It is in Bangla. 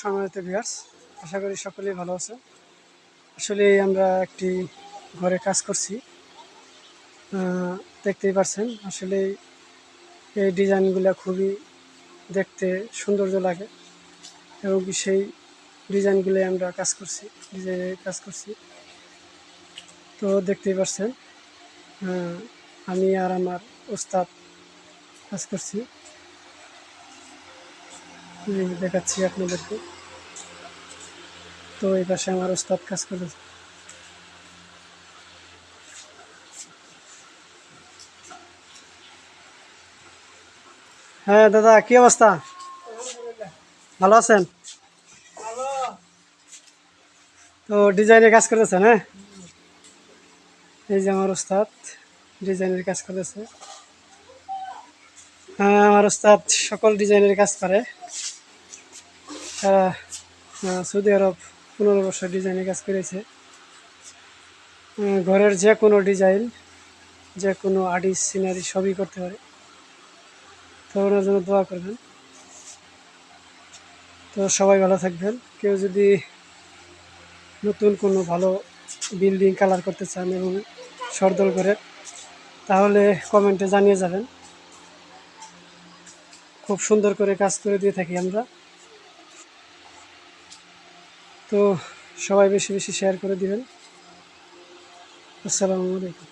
সম্মানিত ভিউয়ার্স আশা করি সকলেই ভালো আছেন। আসলে আমরা একটি ঘরে কাজ করছি। দেখতেই পারছেন, আসলে এই ডিজাইনগুলো খুবই দেখতে সৌন্দর্য লাগে এবং সেই ডিজাইনগুলো আমরা কাজ করছি, ডিজাইনে কাজ করছি। তো দেখতেই পারছেন আমি আর আমার ওস্তাদ কাজ করছি। দেখাচ্ছি আপনাদেরকে। তো এই পাশে আমার ওস্তাদ কাজ করেছে হ্যাঁ দাদা, কি অবস্থা? ভালো আছেন? তো ডিজাইনের কাজ করেছেন হ্যাঁ? এই যে আমার ওস্তাদ ডিজাইনের কাজ করেছে হ্যাঁ আমার ওস্তাদ সকল ডিজাইনের কাজ করে। সৌদি আরব পনেরো বছর ডিজাইনে কাজ করেছে। ঘরের যে কোনো ডিজাইন যে কোনো আর্টিস সিনারি সবই করতে পারে। তো ওনার জন্য দোয়া করবেন। তো সবাই ভালো থাকবেন। কেউ যদি নতুন কোনো ভালো বিল্ডিং কালার করতে চান এবং সরদল করে, তাহলে কমেন্টে জানিয়ে যাবেন। খুব সুন্দর করে কাজ করে দিয়ে থাকি আমরা। তো সবাই বেশি বেশি শেয়ার করে দিবেন। আসসালামু আলাইকুম।